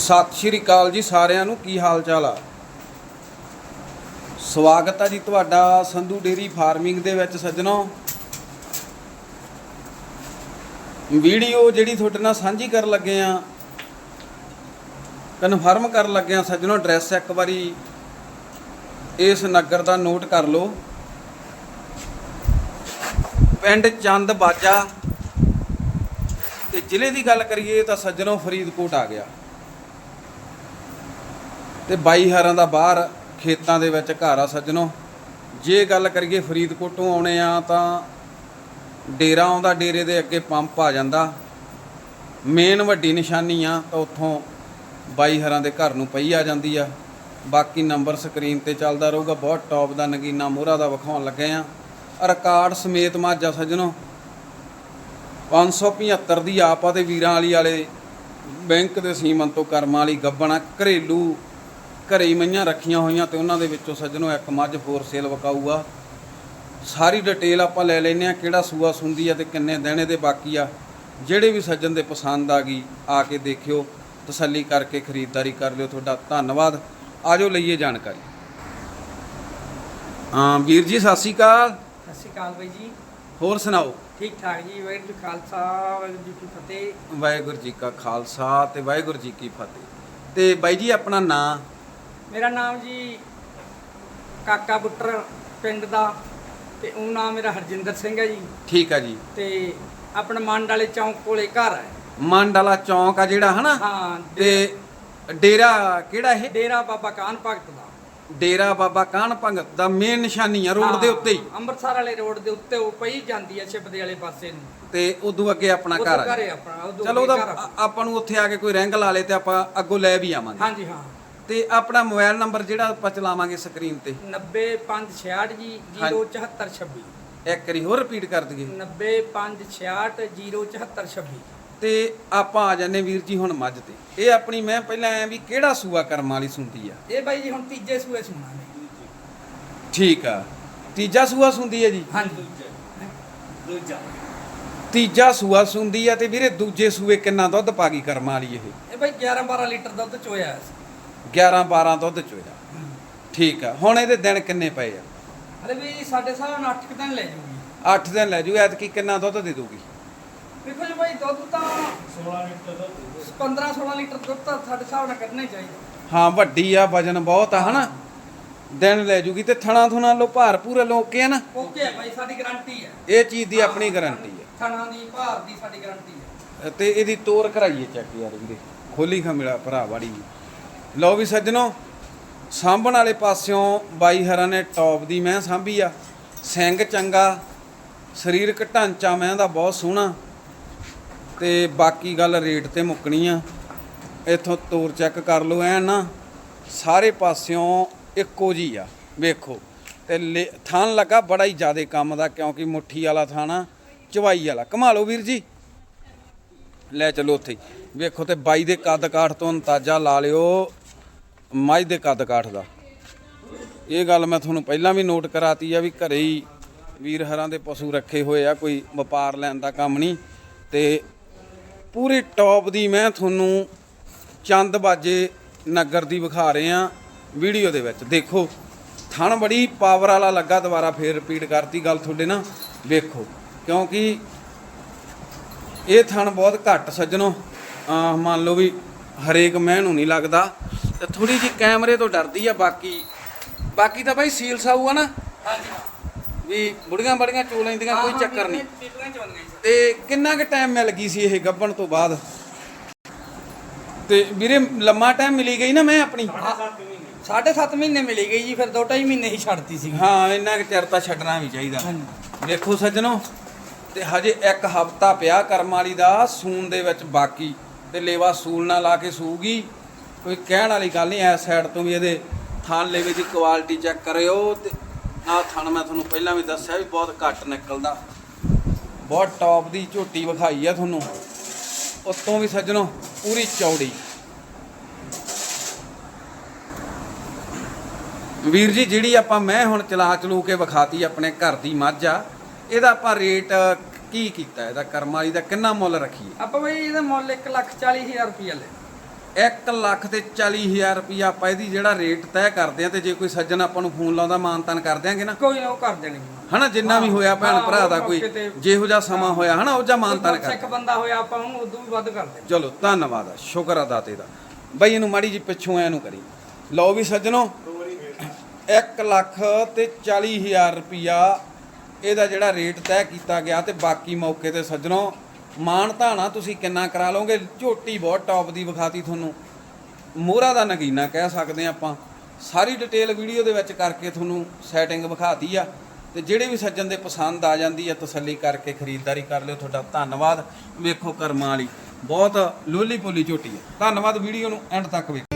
ਸਤਿ ਸ਼੍ਰੀ ਅਕਾਲ ਜੀ ਸਾਰਿਆਂ ਨੂੰ, ਕੀ ਹਾਲ ਚਾਲ ਆ? ਸਵਾਗਤ ਆ ਜੀ ਤੁਹਾਡਾ ਸੰਧੂ ਡੇਰੀ ਫਾਰਮਿੰਗ ਦੇ ਵਿੱਚ ਸੱਜਣੋ। ਵੀਡੀਓ ਜਿਹੜੀ ਤੁਹਾਡੇ ਨਾਲ ਸਾਂਝੀ ਕਰਨ ਲੱਗੇ ਆ, ਕਨਫਰਮ ਕਰਨ ਲੱਗੇ ਆ ਸੱਜਣੋ, ਐਡਰੈਸ ਇੱਕ ਵਾਰੀ ਇਸ ਨਗਰ ਦਾ ਨੋਟ ਕਰ ਲਓ। ਪਿੰਡ ਚੰਦ ਬਾਜਾ। ਤੇ ਜ਼ਿਲ੍ਹੇ ਦੀ ਗੱਲ ਕਰੀਏ ਤਾਂ ਸੱਜਣੋ ਫਰੀਦਕੋਟ ਆ ਗਿਆ। ਤੇ ਬਾਈ ਹਾਰਾਂ ਦਾ ਬਾਹਰ ਖੇਤਾਂ ਦੇ ਵਿੱਚ ਘਰ ਆ ਸੱਜਣੋ। ਜੇ ਗੱਲ ਕਰੀਏ ਫਰੀਦਕੋਟੋਂ ਆਉਣੇ ਆ ਤਾਂ ਡੇਰਾ ਆਉਂਦਾ, ਡੇਰੇ ਦੇ ਅੱਗੇ ਪੰਪ ਆ ਜਾਂਦਾ। ਮੇਨ ਵੱਡੀ ਨਿਸ਼ਾਨੀ ਆ ਤਾਂ ਉੱਥੋਂ ਬਾਈ ਹਰਾਂ ਦੇ ਘਰ ਨੂੰ ਪਈ ਆ ਜਾਂਦੀ ਆ। ਬਾਕੀ ਨੰਬਰ ਸਕਰੀਨ ਤੇ ਚੱਲਦਾ ਰਹੂਗਾ, ਬਹੁਤ ਟੌਪ ਦਾ ਨਗੀਨਾ ਮੋਹਰਾ ਦਾ ਵਿਖਾਉਣ ਲੱਗੇ ਆ। ਰਿਕਾਰਡ ਸਮੇਤ ਮਾਝਾ ਸੱਜਣੋ 575 ਦੀ ਆਪ ਆ ਤੇ ਵੀਰਾਂ ਵਾਲੀ ਵਾਲੇ ਬੈਂਕ ਦੇ ਸੀਮਨ ਤੋਂ ਕਰਮਾਂ ਵਾਲੀ ਗੱਬਣਾ ਘਰੇਲੂ ਘਰੇ ਹੀ ਮਈਆਂ ਰੱਖੀਆਂ ਹੋਈਆਂ ਤੇ ਉਹਨਾਂ ਦੇ ਵਿੱਚੋਂ ਸੱਜਣੋ ਇੱਕ ਮੱਝ ਫੋਰ ਸੇਲ ਵਕਾਊਗਾ। ਸਾਰੀ ਡਿਟੇਲ ਆਪਾਂ ਲੈ ਲੈਨੇ ਆ ਕਿਹੜਾ ਸੂਆ ਸੁੰਦੀ ਆ ਤੇ ਕਿੰਨੇ ਦਿਨ ਇਹਦੇ ਬਾਕੀ ਆ। ਜਿਹੜੇ ਵੀ ਸੱਜਣ ਦੇ ਪਸੰਦ ਆ ਗਈ ਆ ਕੇ ਦੇਖਿਓ ਤਸੱਲੀ ਕਰਕੇ ਖਰੀਦਦਾਰੀ ਕਰ ਲਿਓ ਤੁਹਾਡਾ। ਧੰਨਵਾਦ। ਆਜੋ ਲਈਏ ਜਾਣਕਾਰੀ। ਹਾਂ ਵੀਰ ਜੀ ਸਤਿ ਸ਼੍ਰੀ ਅਕਾਲ। ਸਤਿ ਸ਼੍ਰੀ ਅਕਾਲ ਬਾਈ ਜੀ। ਹੋਰ ਸੁਣਾਓ? ਠੀਕ ਠਾਕ ਜੀ ਵਾਹਿਗੁਰੂ ਜੀ ਖਾਲਸਾ ਵਾਹਿਗੁਰੂ ਜੀ ਕੀ ਫਤਿਹ। ਵਾਹਿਗੁਰੂ ਜੀ ਕਾ ਖਾਲਸਾ ਤੇ ਵਾਹਿਗੁਰੂ ਜੀ ਕੀ ਫਤਿਹ। ਤੇ ਬਾਈ ਜੀ ਆਪਣਾ ਨਾਂ? ਮੇਰਾ ਨਾਮ ਜੀ ਕਾਕਾ ਬੁੱਟਰ ਪਿੰਡ ਦਾ ਤੇ ਉਹ ਨਾਮ ਮੇਰਾ ਹਰਜਿੰਦਰ ਸਿੰਘ ਹੈ ਜੀ। ਠੀਕ ਆ ਜੀ। ਤੇ ਆਪਣਾ ਮੰਡ ਵਾਲੇ ਚੌਂਕ ਕੋਲੇ ਘਰ ਹੈ। ਮੰਡਾਲਾ ਚੌਂਕ ਆ ਜਿਹੜਾ ਹਨਾ? ਹਾਂ ਤੇ ਡੇਰਾ ਕਿਹੜਾ ਇਹ? ਡੇਰਾ ਬਾਬਾ ਕਾਨ ਭਗਤ ਦਾ। ਡੇਰਾ ਬਾਬਾ ਕਾਹਨ ਭਗਤ ਦਾ ਮੇਨ ਨਿਸ਼ਾਨੀ ਆ ਰੋਡ ਦੇ ਉੱਤੇ ਹੀ? ਅੰਮ੍ਰਿਤਸਰ ਵਾਲੇ ਰੋਡ ਦੇ ਉੱਤੇ ਉਹ ਪਈ ਜਾਂਦੀ ਹੈ ਛਿਪਦੇ ਵਾਲੇ ਪਾਸੇ ਨੂੰ। ਤੇ ਉਦੋਂ ਅੱਗੇ ਆਪਣਾ ਘਰ ਆ ਆਪਣਾ ਚਲੋ ਉਹਦਾ ਆਪਾਂ ਨੂੰ ਉੱਥੇ ਆ ਕੇ ਕੋਈ ਰੈਂਕ ਲਾ ਲੇ ਤੇ ਆਪਾਂ ਅੱਗੋਂ ਲੈ ਵੀ ਆਵਾਂਗੇ। ਹਾਂਜੀ ਹਾਂ। ਤੇ ਆਪਣਾ ਮੋਬਾਈਲ ਨੰਬਰ ਜਿਹੜਾ ਆਪਾਂ ਚਲਾਵਾਂਗੇ ਸਕਰੀਨ ਤੇ। 90566 ਜੀ ਹਾਂਜੀ। 07426 ਇੱਕ ਵਾਰੀ ਹੋਰ ਰਿਪੀਟ ਕਰ ਦਈਏ। 90566 07426 ਤੇ ਆਪਾਂ ਆ ਜਾਂਦੇ ਵੀਰ ਜੀ ਹੁਣ ਮੱਝ ਤੇ। ਇਹ ਆਪਣੀ ਮੈਂ ਪਹਿਲਾਂ ਐ ਵੀ ਕਿਹੜਾ ਸੂਆ ਕਰਮ ਵਾਲੀ ਸੁੰਦੀ ਆ? ਇਹ ਬਾਈ ਜੀ ਹੁਣ ਤੀਜੇ ਸੂਏ ਸੁਣਾ ਠੀਕ ਆ। ਤੀਜਾ ਸੂਆ ਸੁੰਦੀ ਹੈ ਜੀ? ਹਾਂਜੀ। ਤੀਜਾ ਸੂਆ ਸੁੰਦੀ ਆ ਤੇ ਵੀਰੇ ਦੂਜੇ ਸੂਏ ਕਿੰਨਾ ਦੁੱਧ ਪਾ ਗਈ ਕਰਮਾਂ ਵਾਲੀ ਇਹ? ਇਹ ਬਾਈ 11 12 ਲੀਟਰ ਦੁੱਧ ਚੋਇਆ। ਸੀ 11 12 ਦੁੱਧ ਚੋਇਆ ਠੀਕ ਆ। ਹੁਣ ਇਹਦੇ ਦਿਨ ਕਿੰਨੇ ਪਏ ਆ? ਹਲੇ ਵੀ ਸਾਡੇ ਹਿਸਾਬ ਨਾਲ 8 ਦਿਨ ਲੈ ਜੂਗੀ। 8 ਦਿਨ ਲੈ ਜੂ। ਐਤਕੀ ਕਿੰਨਾ ਦੁੱਧ ਦੇ ਦੂਗੀ ਵੇਖੋ ਜੀ ਬਾਈ ਦੁੱਧ ਤਾਂ 16 ਲੀਟਰ ਦੁੱਧ 15 16 ਲੀਟਰ ਦੁੱਧ ਤਾਂ ਸਾਡੇ ਹਿਸਾਬ ਨਾਲ ਕਰਨਾ ਹੀ ਚਾਹੀਦਾ। ਹਾਂ ਵੱਡੀ ਆ ਵਜਨ ਬਹੁਤ ਆ ਹਨਾ? ਦਿਨ ਲੈ ਜੂਗੀ ਤੇ ਥਣਾ ਥੁਣਾ ਲੋ ਭਾਰ ਪੂਰੇ ਲੋਕੇ ਆ ਨਾ? ਓਕੇ ਹੈ ਬਾਈ ਸਾਡੀ ਗਾਰੰਟੀ ਹੈ ਇਹ ਚੀਜ਼ ਦੀ ਆਪਣੀ ਗਾਰੰਟੀ ਥਣਾ ਦੀ ਭਾਰ ਦੀ ਸਾਡੀ ਗਾਰੰਟੀ ਹੈ ਆ। ਤੇ ਇਹਦੀ ਤੋਰ ਕਰਾਈਏ ਚੈੱਕ ਯਾਰ ਵੀਰੇ। ਖੋਲੀ ਖਾ ਮਿਲਾ ਭਰਾ ਵਾੜੀ। ਲਓ ਵੀ ਸੱਜਣੋ, ਸਾਂਭਣ ਵਾਲੇ ਪਾਸਿਓਂ ਬਾਈ ਹਰਾਂ ਨੇ ਟੌਪ ਦੀ ਮੈਂ ਸਾਂਭੀ ਆ। ਸਿੰਘ ਚੰਗਾ, ਸਰੀਰਕ ਢਾਂਚਾ ਮੈਂ ਦਾ ਬਹੁਤ ਸੋਹਣਾ। ਤੇ ਬਾਕੀ ਗੱਲ ਰੇਟ ਤੇ ਮੁੱਕਣੀ ਆ। ਇੱਥੋਂ ਤੋਰ ਚੈੱਕ ਕਰ ਲਓ ਐ ਨਾ, ਸਾਰੇ ਪਾਸਿਓਂ ਇੱਕੋ ਜੀ ਆ, ਵੇਖੋ। ਤੇ ਲੇ- ਥਣ ਲੱਗਾ ਬੜਾ ਹੀ ਜ਼ਿਆਦਾ ਕੰਮ ਦਾ, ਕਿਉਂਕਿ ਮੁੱਠੀ ਵਾਲਾ ਥਾਣਾ, ਚਵਾਈ ਵਾਲਾ। ਕਮਾ ਲਓ ਵੀਰ ਜੀ। ਲੈ ਚਲੋ ਉੱਥੇ। ਵੇਖੋ ਤੇ ਬਾਈ ਦੇ ਕੱਦ ਕਾਠ ਤੋਂ ਅੰਦਾਜ਼ਾ ਲਾ ਲਿਓ। ਮੱਝ ਦੇ ਕੱਦ ਕਾਠ ਦਾ। ਇਹ ਗੱਲ ਮੈਂ ਤੁਹਾਨੂੰ ਪਹਿਲਾਂ ਵੀ ਨੋਟ ਕਰਾਤੀ ਆ ਵੀ ਘਰੇ ਹੀ ਵੀਰ ਹਰਾਂ ਦੇ ਪਸ਼ੂ ਰੱਖੇ ਹੋਏ ਆ, ਕੋਈ ਵਪਾਰ ਲੈਣ ਦਾ ਕੰਮ ਨਹੀਂ। ਤੇ ਪੂਰੀ ਟੌਪ ਦੀ ਮੈਂ ਤੁਹਾਨੂੰ ਚੰਦ ਬਾਜੇ ਨਗਰ ਦੀ ਵਿਖਾ ਰਹੇ ਆ ਵੀਡੀਓ ਦੇ ਵਿੱਚ। ਦੇਖੋ, ਥਣ ਬੜੀ ਪਾਵਰ ਵਾਲਾ ਲੱਗਾ, ਦੁਬਾਰਾ ਫੇਰ ਰਿਪੀਟ ਕਰਤੀ ਗੱਲ ਤੁਹਾਡੇ ਨਾਲ। ਵੇਖੋ, ਕਿਉਂਕਿ ਇਹ ਥਣ ਬਹੁਤ ਘੱਟ ਸੱਜਣੋ। ਮੰਨ ਲਓ ਵੀ ਹਰੇਕ ਮਹਿ ਨੂੰ ਨਹੀਂ ਲੱਗਦਾ। ਤੇ ਥੋੜੀ ਜੀ ਕੈਮਰੇ ਤੋਂ ਡਰਦੀ ਆ ਬਾਕੀ। ਬਾਕੀ ਤਾਂ ਬਾਈ ਸੀਲ ਸਾਊ ਆ ਨਾ। ਹਾਂਜੀ। ਵੀ ਬੁੜੀਆਂ ਬੜੀਆਂ ਚੋ ਲੈਂਦੀਆਂ ਕੋਈ ਚੱਕਰ ਨਹੀਂ। ਤੇ ਕਿੰਨਾ ਕੁ ਟਾਈਮ ਮਿਲ ਗਈ ਸੀ ਇਹ ਗੱਬਣ ਤੋਂ ਬਾਅਦ? ਤੇ ਵੀਰੇ ਲੰਮਾ ਟਾਈਮ ਮਿਲੀ ਗਈ ਨਾ ਮੈਂ ਆਪਣੀ? ਸਾਢੇ 7 ਮਹੀਨੇ। ਮਿਲੀ ਗਈ ਜੀ ਫਿਰ ਦੋ ਢਾਈ ਮਹੀਨੇ ਹੀ ਛੱਡਤੀ ਸੀ ਹਾਂ ਇੰਨਾ ਕੁ ਚਿਰ ਤਾਂ ਛੱਡਣਾ ਵੀ ਚਾਹੀਦਾ। ਹਾਂਜੀ। ਵੇਖੋ ਸੱਜਣੋ ਤੇ ਹਜੇ ਇੱਕ ਹਫਤਾ ਪਿਆ ਕਰਮ ਵਾਲੀ ਦਾ ਸੂਨ ਦੇ ਵਿੱਚ ਬਾਕੀ। ਤੇ ਲੇਵਾ ਸੂਲ ਨਾ ਲਾ ਕੇ ਸੂਗੀ। ਕੋਈ ਕਹਿਣ ਵਾਲੀ ਗੱਲ ਨਹੀਂ ਐਸ ਸਾਈਡ ਤੋਂ ਵੀ ਇਹਦੇ ਥਣ ਲੇਵੇ ਦੀ ਕੁਆਲਿਟੀ ਚੈੱਕ ਕਰਿਓ ਤੇ ਆਹ ਥਣ ਮੈਂ ਤੁਹਾਨੂੰ ਪਹਿਲਾਂ ਵੀ ਦੱਸਿਆ ਵੀ ਬਹੁਤ ਘੱਟ ਨਿਕਲਦਾ। ਬਹੁਤ ਟੌਪ ਦੀ ਝੋਟੀ ਵਿਖਾਈ ਆ ਤੁਹਾਨੂੰ। ਉਤੋਂ ਵੀ ਸੱਜਣੋ, ਪੂਰੀ ਚੌੜੀ। ਵੀਰ ਜੀ, ਜਿਹੜੀ ਆਪਾਂ ਮੈਂ ਹੁਣ ਚਲਾ ਚਲੂ ਕੇ ਵਿਖਾਤੀ ਆਪਣੇ ਘਰ ਦੀ ਮੱਝ ਆ, ਇਹਦਾ ਆਪਾਂ ਰੇਟ ਕੀ ਕੀਤਾ? ਇਹਦਾ ਕਰਮਾਲੀ ਦਾ ਕਿੰਨਾ ਮੁੱਲ ਰੱਖੀਏ? ਆਪਾਂ ਬਈ ਇਹਦਾ ਮੁੱਲ 1 ਲੱਖ 40 ਹਜ਼ਾਰ ਰੁਪਇਆ ਲੈ। 1 ਲੱਖ ਤੇ 40000 ਰੁਪਇਆ ਆਪਾਂ ਇਹਦੀ ਜਿਹੜਾ ਰੇਟ ਤੈਅ ਕਰਦੇ ਆ ਤੇ ਜੇ ਕੋਈ ਸੱਜਣ ਆਪਾਂ ਨੂੰ ਫੋਨ ਲਾਉਂਦਾ ਮਾਨਤਾਨ ਕਰ ਦਿਆਂਗੇ ਨਾ। ਕੋਈ ਨਾ ਉਹ ਕਰ ਦੇਣਗੇ। ਹਨਾ ਜਿੰਨਾ ਵੀ ਹੋਇਆ ਭੈਣ ਭਰਾ ਦਾ ਕੋਈ ਤੇ- ਜਿਹੋ ਜਿਹਾ ਸਮਾਂ ਹੋਇਆ ਹਨਾ ਉਹ ਜਿਹਾ ਮਾਨਤਾਨ ਕਰ ਸਿੱਖ ਬੰਦਾ ਹੋਇਆ ਆਪਾਂ ਉਹਨੂੰ ਉਦੋਂ ਵੀ ਵੱਧ ਕਰਦੇ ਚਲੋ ਧੰਨਵਾਦ ਆ ਸ਼ੁਕਰ ਆ ਦਾਤੇ ਦਾ। ਬਈ ਇਹਨੂੰ ਮਾੜੀ ਜੀ ਪਿੱਛੋਂ ਐ ਨੂੰ ਕਰੀ। ਲਓ ਵੀ ਸੱਜਣੋ 1 ਲੱਖ ਤੇ 40000 ਰੁਪਿਆ ਇਹਦਾ ਜਿਹੜਾ ਰੇਟ ਤੈਅ ਕੀਤਾ ਗਿਆ ਤੇ ਬਾਕੀ ਮੌਕੇ ਤੇ ਸੱਜਣੋ ਮਾਣ ਧਾਣਾ ਤੁਸੀਂ ਕਿੰਨਾ ਕਰਾ ਲਓਗੇ? ਝੋਟੀ ਬਹੁਤ ਟੌਪ ਦੀ ਵਿਖਾਤੀ ਤੁਹਾਨੂੰ। ਮੋਹਰਾ ਦਾ ਨਗੀਨਾ ਕਹਿ ਸਕਦੇ ਆ ਆਪਾਂ। ਸਾਰੀ ਡਿਟੇਲ ਵੀਡੀਓ ਦੇ ਵਿੱਚ ਕਰਕੇ ਤੁਹਾਨੂੰ ਸੈਟਿੰਗ ਵਿਖਾਤੀ ਆ। ਤੇ ਜਿਹੜੇ ਵੀ ਸੱਜਣ ਦੇ ਪਸੰਦ ਆ ਜਾਂਦੀ ਆ, ਤਸੱਲੀ ਕਰਕੇ ਖਰੀਦਦਾਰੀ ਕਰ ਲਿਓ। ਤੁਹਾਡਾ ਧੰਨਵਾਦ। ਵੇਖੋ ਕਰਮਾਂ ਵਾਲੀ। ਬਹੁਤ ਲੋਲੀ ਪੋਲੀ ਝੋਟੀ ਆ। ਧੰਨਵਾਦ ਵੀਡੀਓ ਨੂੰ ਐਂਡ ਤੱਕ ਵੇਖੋ।